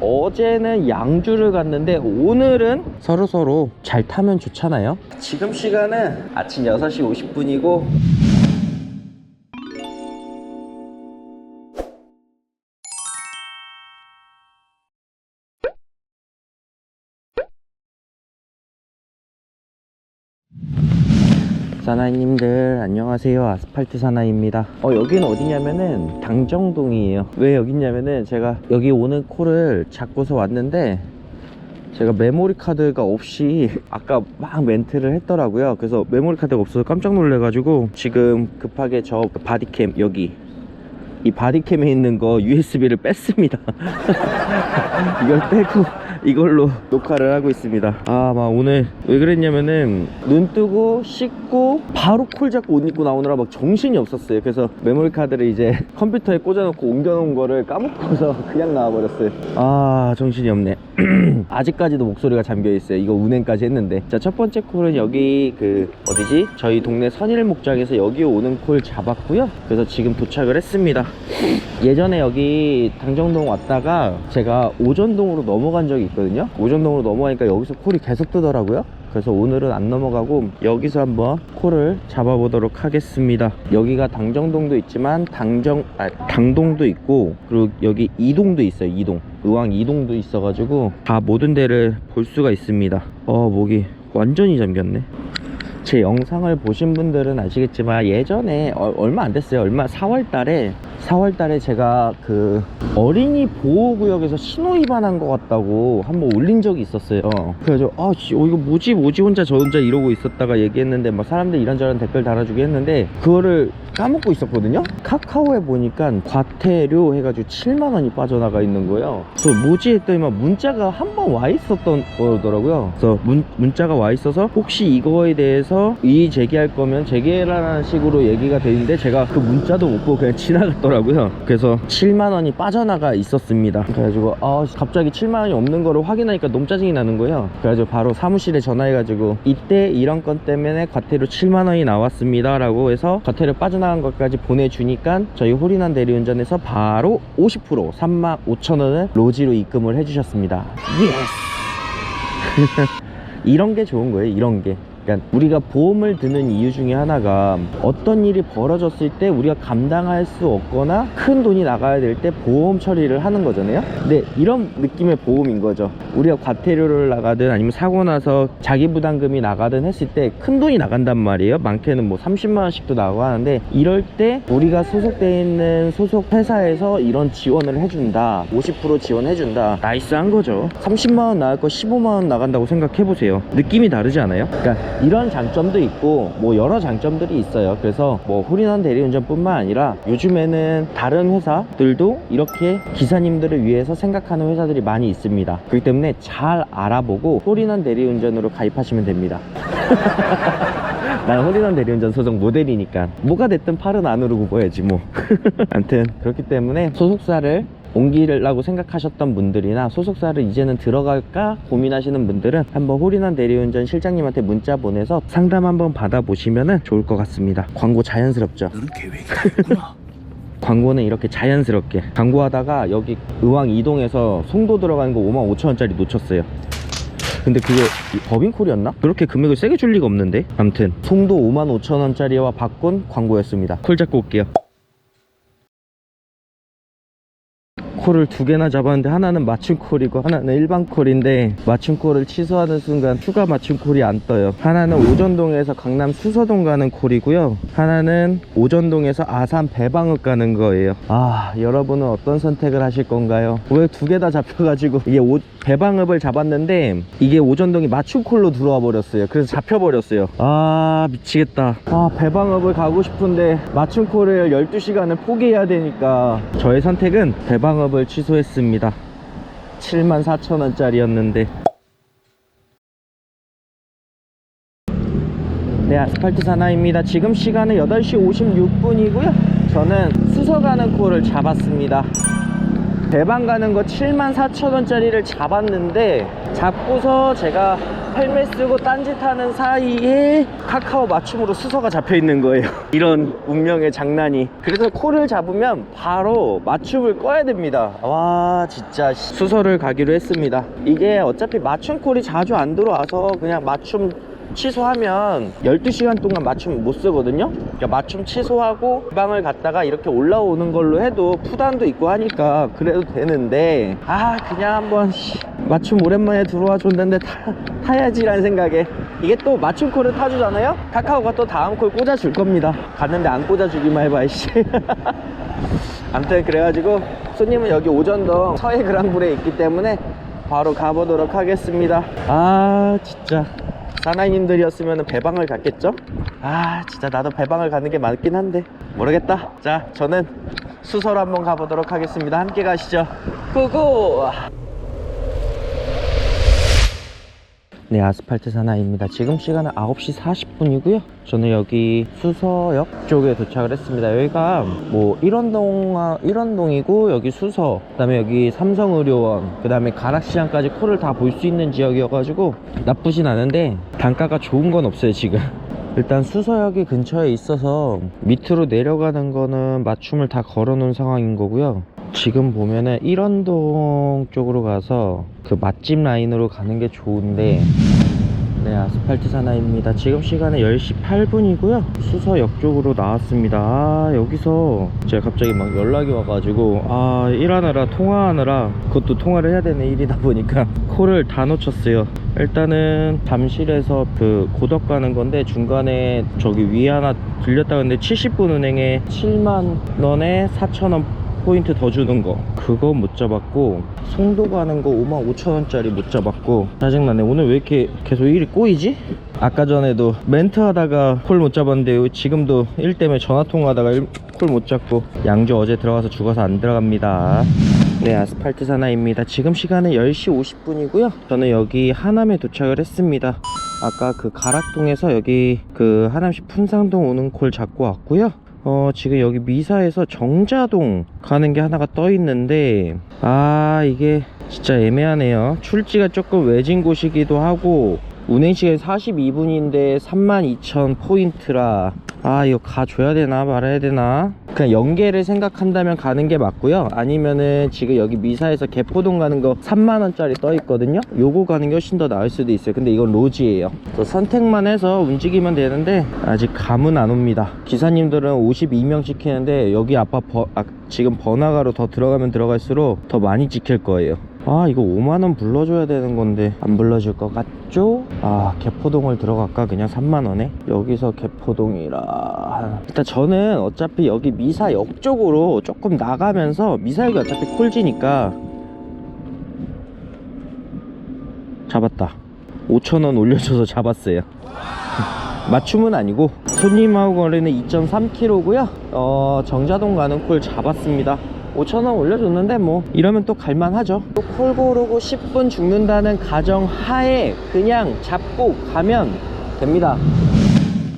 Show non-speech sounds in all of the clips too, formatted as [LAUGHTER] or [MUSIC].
어제는 양주를 갔는데 오늘은 서로 서로 잘 타면 좋잖아요. 지금 시간은 아침 6시 50분이고 사나이님들 안녕하세요. 아스팔트 사나이입니다. 어 여기는 어디냐면은 당정동이에요. 왜 여기냐면은 제가 여기 오는 콜을 잡고서 왔는데 제가 메모리 카드가 없이 [LAUGHS] 아까 막 멘트를 했더라고요. 그래서 메모리 카드가 없어서 깜짝 놀래가지고 지금 급하게 저 바디캠 여기. 이 바디캠에 있는 거 USB를 뺐습니다. [LAUGHS] 이걸 빼고 이걸로 녹화를 하고 있습니다. 아 막 오늘 왜 그랬냐면은 눈 뜨고 씻고 바로 콜 잡고 옷 입고 나오느라 막 정신이 없었어요. 그래서 메모리 카드를 이제 [LAUGHS] 컴퓨터에 꽂아놓고 옮겨놓은 거를 까먹고서 [LAUGHS] 그냥 나와버렸어요. 아 정신이 없네. [CLEARS THROAT] 아직까지도 목소리가 잠겨있어요. 이거 운행까지 했는데. 자 첫 번째 콜은 여기 그 어디지? 저희 동네 선일 목장에서 여기 오는 콜 잡았고요. 그래서 지금 도착을 했습니다. 예전에 여기 당정동 왔다가 제가 오전동으로 넘어간 적이 있거든요. 오전동으로 넘어가니까 여기서 콜이 계속 뜨더라고요. 그래서 오늘은 안 넘어가고 여기서 한번 콜을 잡아보도록 하겠습니다. 여기가 당정동도 있지만 당정 아, 당동도 있고 그리고 여기 이동도 있어요 이동. 의왕 이동도 있어 가지고 다 모든 데를 볼 수가 있습니다. 어 목이 완전히 잠겼네. 제 영상을 보신 분들은 아시겠지만 예전에 어- 얼마 안 됐어요. 얼마 4월 달에 4월 달에 제가 그 어린이 보호구역에서 신호 위반한 것 같다고 한번 올린 적이 있었어요. 그래가지고 아 씨, 어, 이거 뭐지 뭐지 혼자 저 혼자 이러고 있었다가 얘기했는데 막 사람들 이런저런 댓글 달아주게 했는데 그거를 까먹고 있었거든요. 카카오에 보니까 과태료 해가지고 7만 원이 빠져나가 있는 거예요. 그래서 뭐지 했더니 막 문자가 한 번 와 있었던 거더라고요. 그래서 문, 문자가 와 있어서 혹시 이거에 대해서 이의 제기할 거면 제기해라는 식으로 얘기가 돼 있는데 제가 그 문자도 못 보고 그냥 지나갔더라고요. 그래서 7만 원이 빠져나가 있었습니다. 그래가지고 아 갑자기 7만 원이 없는 거를 확인하니까 너무 짜증이 나는 거예요. 그래가지고 바로 사무실에 전화해가지고 이때 이런 건 때문에 과태료 7만 원이 나왔습니다 라고 해서 과태료 빠져나 간 것까지 보내주니까 저희 홀인원 대리운전에서 바로 50% 3만 5천 원을 로지로 입금을 해주셨습니다. 예스! [LAUGHS] 이런 게 좋은 거예요. 이런 게. 그러니까 우리가 보험을 드는 이유 중에 하나가 어떤 일이 벌어졌을 때 우리가 감당할 수 없거나 큰 돈이 나가야 될 때 보험 처리를 하는 거잖아요. 근데 이런 느낌의 보험인 거죠. 우리가 과태료를 나가든 아니면 사고 나서 자기 부담금이 나가든 했을 때 큰 돈이 나간단 말이에요. 많게는 뭐 30만 원씩도 나가고 하는데 이럴 때 우리가 소속돼 있는 소속 회사에서 이런 지원을 해준다. 50% 지원해준다. 나이스한 거죠. 30만 원 나갈 거 15만 원 나간다고 생각해 보세요. 느낌이 다르지 않아요? 그러니까 이런 장점도 있고 뭐 여러 장점들이 있어요. 그래서 뭐 홀인원 대리운전뿐만 아니라 요즘에는 다른 회사들도 이렇게 기사님들을 위해서 생각하는 회사들이 많이 있습니다. 그렇기 때문에 잘 알아보고 홀인원 대리운전으로 가입하시면 됩니다. [LAUGHS] 난 홀인원 대리운전 소속 모델이니까 뭐가 됐든 팔은 안으로 굽어야지 뭐 [LAUGHS] 아무튼 그렇기 때문에 소속사를 옮기려고 생각하셨던 분들이나 소속사를 이제는 들어갈까 고민하시는 분들은 한번 홀인원 대리운전 실장님한테 문자 보내서 상담 한번 받아보시면 좋을 것 같습니다. 광고 자연스럽죠? 너는 계획이 있구나. [LAUGHS] 광고는 이렇게 자연스럽게. 광고하다가 여기 의왕 이동에서 송도 들어가는 거 5만 5천 원짜리 놓쳤어요. 근데 그게 법인콜이었나? 그렇게 금액을 세게 줄 리가 없는데? 아무튼 송도 5만 5천 원짜리와 바꾼 광고였습니다. 콜 잡고 올게요 콜을 두 개나 잡았는데 하나는 맞춤 콜이고 하나는 일반 콜인데 맞춤 콜을 취소하는 순간 추가 맞춤 콜이 안 떠요. 하나는 오전동에서 강남 수서동 가는 콜이고요. 하나는 오전동에서 아산 배방읍 가는 거예요. 아 여러분은 어떤 선택을 하실 건가요? 왜 두 개 다 잡혀가지고 이게 오, 배방읍을 잡았는데 이게 오전동이 맞춤 콜로 들어와 버렸어요. 그래서 잡혀버렸어요. 아 미치겠다. 아 배방읍을 가고 싶은데 맞춤 콜을 12시간을 포기해야 되니까 저의 선택은 배방읍을 취소했습니다. 7만 4천 원짜리였는데. 네 아스팔트 사나입니다. 지금 시간은 8시 56분이고요. 저는 수서 가는 콜을 잡았습니다. 대방 가는 거 7만 4천 원짜리를 잡았는데 잡고서 제가 헬멧 쓰고 딴짓하는 사이에 카카오 맞춤으로 수서가 잡혀 있는 거예요. [LAUGHS] 이런 운명의 장난이. 그래서 콜을 잡으면 바로 맞춤을 꺼야 됩니다. 와 진짜 수서를 가기로 했습니다. 이게 어차피 맞춤 콜이 자주 안 들어와서 그냥 맞춤 취소하면 12시간 동안 맞춤 못 쓰거든요 그러니까 맞춤 취소하고 그 방을 갔다가 이렇게 올라오는 걸로 해도 푸단도 있고 하니까 그래도 되는데 아 그냥 한번 씨, 맞춤 오랜만에 들어와 줬는데 타, 타야지라는 생각에. 이게 또 맞춤 콜을 타주잖아요? 카카오가 또 다음 콜 꽂아줄 겁니다. 갔는데 안 꽂아주기만 해봐 이씨. [LAUGHS] 아무튼 그래가지고 손님은 여기 오전동 서해 그랑불에 있기 때문에 바로 가보도록 하겠습니다. 아 진짜. 사나이님들이었으면 배방을 갔겠죠? 아 진짜 나도 배방을 가는 게 맞긴 한데. 모르겠다. 자 저는 수서로 한번 가보도록 하겠습니다. 함께 가시죠. 고고 네 아스팔트 사나이입니다. 지금 시간은 9시 40분이고요. 저는 여기 수서역 쪽에 도착을 했습니다. 여기가 뭐 일원동 일원동이고 여기 수서 그 다음에 여기 삼성의료원 그 다음에 가락시장까지 코를 다 볼 수 있는 지역이어가지고 나쁘진 않은데 단가가 좋은 건 없어요 지금. [LAUGHS] 일단 수서역이 근처에 있어서 밑으로 내려가는 거는 맞춤을 다 걸어 놓은 상황인 거고요 지금 보면은 일원동 쪽으로 가서 그 맛집 라인으로 가는 게 좋은데 네 아스팔트 사나입니다. 지금 시간은 10시 8분이고요. 수서역 쪽으로 나왔습니다. 아 여기서 제가 갑자기 막 연락이 와가지고 아 일하느라 통화하느라 그것도 통화를 해야 되는 일이다 보니까 [LAUGHS] 콜을 다 놓쳤어요. 일단은 잠실에서 그 고덕 가는 건데 중간에 저기 위에 하나 들렸다 근데 70분 은행에 7만 원에 4천 원 포인트 더 주는 거. 그거 못 잡았고 송도 가는 거 5만 5천 원짜리 못 잡았고 짜증나네. 오늘 왜 이렇게 계속 일이 꼬이지? 아까 전에도 멘트 하다가 콜 못 잡았는데 지금도 일 때문에 전화 통화하다가 콜 못 잡고 양주 어제 들어가서 죽어서 안 들어갑니다. 네 아스팔트 사나입니다. 지금 시간은 10시 50분이고요. 저는 여기 하남에 도착을 했습니다. 아까 그 가락동에서 여기 그 하남시 푼상동 오는 콜 잡고 왔고요 어, 지금 여기 미사에서 정자동 가는 게 하나가 떠 있는데, 아, 이게 진짜 애매하네요. 출지가 조금 외진 곳이기도 하고, 운행 시간이 42분인데 32,000 포인트라, 아, 이거 가줘야 되나 말아야 되나? 그냥 연계를 생각한다면 가는 게 맞고요. 아니면은 지금 여기 미사에서 개포동 가는 거 3만원짜리 떠 있거든요. 요거 가는 게 훨씬 더 나을 수도 있어요. 근데 이건 로지예요. 또 선택만 해서 움직이면 되는데 아직 감은 안 옵니다. 기사님들은 52명 시키는데 여기 아빠 버, 아, 지금 번화가로 더 들어가면 들어갈수록 더 많이 지킬 거예요. 아 이거 5만원 불러줘야 되는 건데 안 불러줄 것 같죠? 아 개포동을 들어갈까? 그냥 3만원에? 여기서 개포동이라. 일단 저는 어차피 여기 미사역 쪽으로 조금 나가면서 미사역이 어차피 콜지니까 잡았다. 5천원 올려줘서 잡았어요. [LAUGHS] 맞춤은 아니고 손님하고 거리는 2.3km고요. 어 정자동 가는 콜 잡았습니다 5천원 올려줬는데 뭐 이러면 또 갈만하죠. 또 콜 고르고 10분 죽는다는 가정 하에 그냥 잡고 가면 됩니다.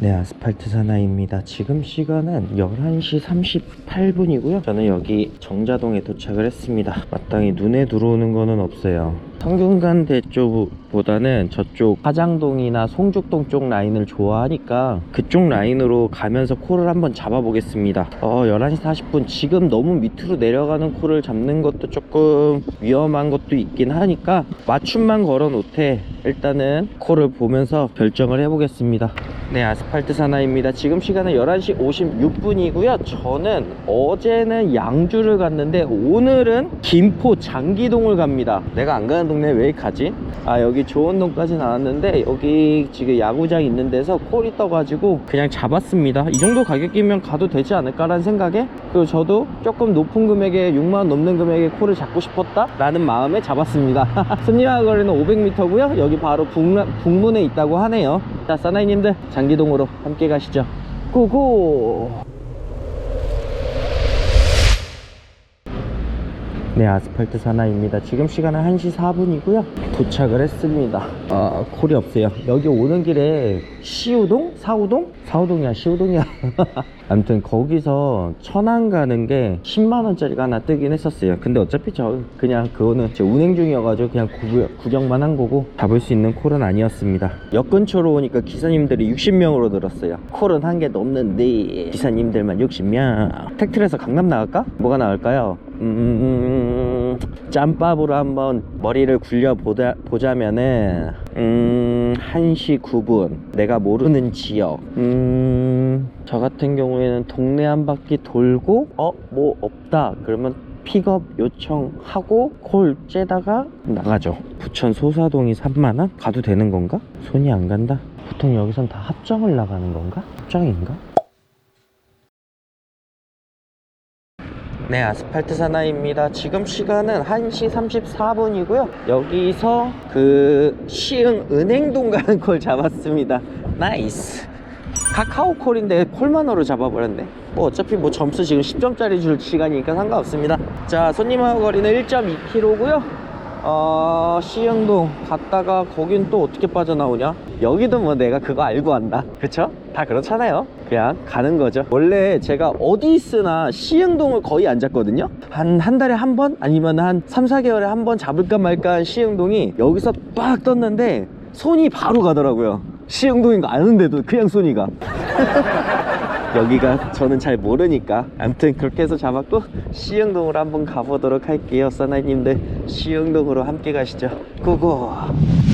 네 아스팔트 사나이입니다. 지금 시간은 11시 38분이고요. 저는 여기 정자동에 도착을 했습니다. 마땅히 눈에 들어오는 거는 없어요 성균관대 쪽보다는 저쪽 화장동이나 송죽동 쪽 라인을 좋아하니까 그쪽 라인으로 가면서 콜을 한번 잡아보겠습니다. 어 11시 40분. 지금 너무 밑으로 내려가는 콜을 잡는 것도 조금 위험한 것도 있긴 하니까 맞춤만 걸어 놓되 일단은 콜을 보면서 결정을 해보겠습니다. 네 아스팔트 사나입니다. 지금 시간은 11시 56분이고요. 저는 어제는 양주를 갔는데 오늘은 김포 장기동을 갑니다. 내가 안 가는 동네 왜 가지? 아 여기 조원동까지 나왔는데 여기 지금 야구장 있는 데서 콜이 떠가지고 그냥 잡았습니다. 이 정도 가격이면 가도 되지 않을까라는 생각에 그리고 저도 조금 높은 금액에 6만원 넘는 금액에 콜을 잡고 싶었다 라는 마음에 잡았습니다. [LAUGHS] 손님하고 거리는 500m고요. 여기 바로 북, 북문에 있다고 하네요. 자 사나이님들 장기동으로 함께 가시죠. 고고 네, 아스팔트 사나이입니다. 지금 시간은 1시 4분이고요. 도착을 했습니다. 아, 콜이 없어요. 여기 오는 길에 시우동? 사우동? 사우동이야, 시우동이야. [LAUGHS] 아무튼 거기서 천안 가는 게 10만원짜리가 하나 뜨긴 했었어요. 근데 어차피 저 그냥 그거는 제 운행 중이어가지고 그냥 구, 구경만 한 거고 잡을 수 있는 콜은 아니었습니다. 역 근처로 오니까 기사님들이 60명으로 늘었어요. 콜은 한 개 넘는데 기사님들만 60명. 택트에서 강남 나갈까? 뭐가 나올까요? 음, 짬밥으로 한번 머리를 굴려 보자, 보자면은, 음, 1시 9분. 내가 모르는 지역. 음, 저 같은 경우에는 동네 한 바퀴 돌고, 어, 뭐 없다. 그러면 픽업 요청하고 콜 째다가 나가죠. 부천 소사동이 3만원? 가도 되는 건가? 손이 안 간다? 보통 여기선 다 합정을 나가는 건가? 합정인가? 네, 아스팔트 사나이입니다. 지금 시간은 1시 34분이고요. 여기서 그 시흥 은행동 가는 콜 잡았습니다. 나이스. 카카오 콜인데 콜만으로 잡아버렸네. 뭐 어차피 뭐 점수 지금 10점짜리 줄 시간이니까 상관없습니다. 자, 손님하고 거리는 1.2km고요. 어, 시흥동 갔다가 거긴 또 어떻게 빠져나오냐? 여기도 뭐 내가 그거 알고 한다. 그쵸? 다 그렇잖아요. 그냥 가는 거죠. 원래 제가 어디 있으나 시흥동을 거의 안 잡거든요. 한, 한 달에 한 번? 아니면 한 3, 4개월에 한 번 잡을까 말까 한 시흥동이 여기서 빡 떴는데 손이 바로 가더라고요. 시흥동인 거 아는데도 그냥 손이 가. [LAUGHS] 여기가 저는 잘 모르니까. 아무튼 그렇게 해서 잡았고 시흥동으로 한번 가보도록 할게요 사나이님들. 시흥동으로 함께 가시죠. 고고!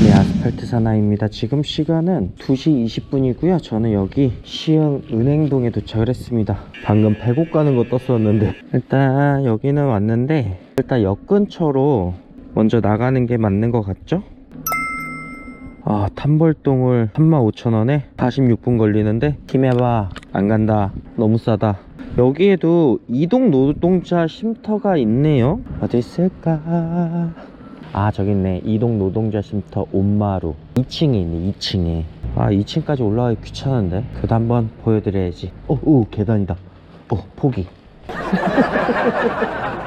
네 아스팔트 사나이입니다. 지금 시간은 2시 20분이고요. 저는 여기 시흥 은행동에 도착을 했습니다. 방금 배곡 가는 거 떴었는데. 일단 여기는 왔는데 일단 역 근처로 먼저 나가는 게 맞는 것 같죠? 아 탐벌동을 35,000원에 46분 걸리는데 힘해봐 안 간다. 너무 싸다. 여기에도 이동 노동자 쉼터가 있네요. 어디 있을까? 아 저기 있네. 이동 노동자 쉼터 온마루. 2층에 있네 2층에. 아 2층까지 올라가기 귀찮은데? 그래도 한번 보여드려야지. 어, 오 계단이다. 어 포기 [LAUGHS]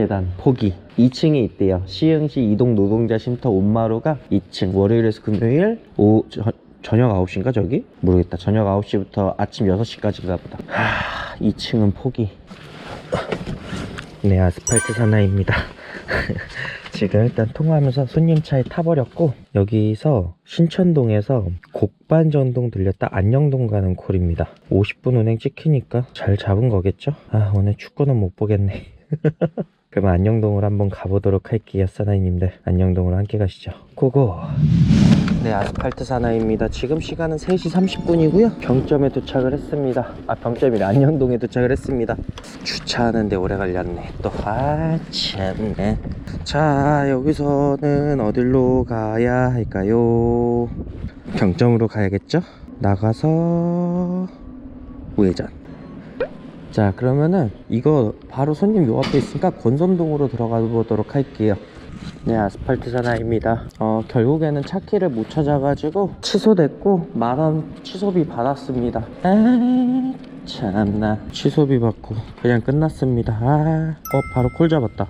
계단 포기. 2층에 있대요. 시흥시 이동 노동자 쉼터 온마루가 2층. 월요일에서 금요일 오후 저, 저녁 9시인가 저기? 모르겠다. 저녁 9시부터 아침 6시까지인가 보다. 하 2층은 포기. 네 아스팔트 사나이입니다. [LAUGHS] 지금 일단 통화하면서 손님 차에 타버렸고 여기서 신천동에서 곡반전동 들렸다 안녕동 가는 콜입니다. 50분 운행 찍히니까 잘 잡은 거겠죠? 아 오늘 축구는 못 보겠네 [LAUGHS] 그럼 안녕동으로 한번 가보도록 할게요 사나이님들. 안녕동으로 함께 가시죠. 고고. 네 아스팔트 사나이입니다. 지금 시간은 3시 30분이고요. 병점에 도착을 했습니다. 아 병점이래. 안녕동에 도착을 했습니다. 주차하는데 오래 걸렸네. 또 아 참네. 자 여기서는 어디로 가야 할까요? 병점으로 가야겠죠? 나가서 우회전 자 그러면은 이거 바로 손님 요 앞에 있으니까 권선동으로 들어가 보도록 할게요. 네 아스팔트 사나입니다. 어 결국에는 차 키를 못 찾아가지고 취소됐고 만원 취소비 받았습니다. 아 참나. 취소비 받고 그냥 끝났습니다. 아어 바로 콜 잡았다.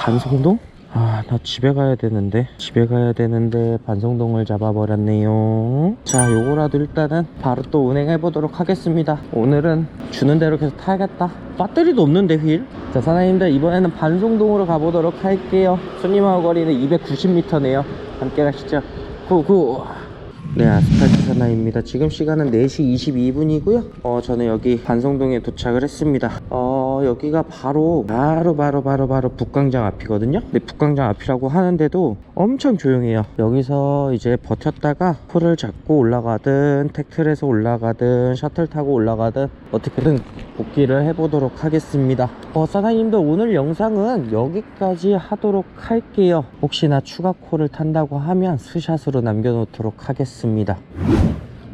반성동? 아, 나 집에 가야 되는데. 집에 가야 되는데, 반성동을 잡아버렸네요. 자, 요거라도 일단은 바로 또 운행해보도록 하겠습니다. 오늘은 주는 대로 계속 타야겠다. 배터리도 없는데, 휠? 자, 사장님들, 이번에는 반성동으로 가보도록 할게요. 손님하고 거리는 290m네요. 함께 가시죠. 고고! 네, 아스팔트 사나입니다. 지금 시간은 4시 22분이고요. 어, 저는 여기 반성동에 도착을 했습니다. 어, 여기가 바로, 바로, 바로, 바로, 바로 북광장 앞이거든요. 근데 북광장 앞이라고 하는데도 엄청 조용해요. 여기서 이제 버텼다가 콜을 잡고 올라가든, 택틀에서 올라가든, 셔틀 타고 올라가든, 어떻게든 복귀를 해보도록 하겠습니다. 어, 사장님들 오늘 영상은 여기까지 하도록 할게요. 혹시나 추가 콜을 탄다고 하면 스샷으로 남겨놓도록 하겠습니다.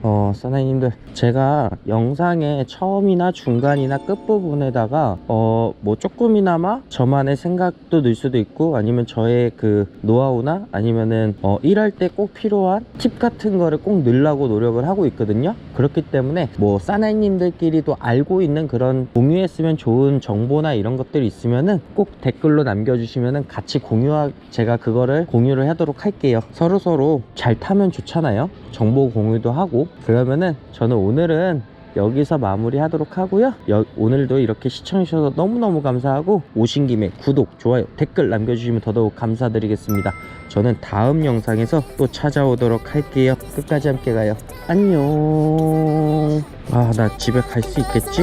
어, 사나이님들, 제가 영상의 처음이나 중간이나 끝부분에다가, 어, 뭐 조금이나마 저만의 생각도 늘 수도 있고, 아니면 저의 그 노하우나, 아니면은, 어, 일할 때 꼭 필요한 팁 같은 거를 꼭 넣으려고 노력을 하고 있거든요. 그렇기 때문에 뭐 사나이님들끼리도 알고 있는 그런 공유했으면 좋은 정보나 이런 것들이 있으면은 꼭 댓글로 남겨주시면은 같이 공유하 제가 그거를 공유를 하도록 할게요. 서로 서로 잘 타면 좋잖아요. 정보 공유도 하고. 그러면은 저는 오늘은 여기서 마무리하도록 하고요. 여- 오늘도 이렇게 시청해주셔서 너무너무 감사하고 오신 김에 구독, 좋아요, 댓글 남겨주시면 더더욱 감사드리겠습니다. 저는 다음 영상에서 또 찾아오도록 할게요. 끝까지 함께 가요. 안녕. 아, 나 집에 갈 수 있겠지?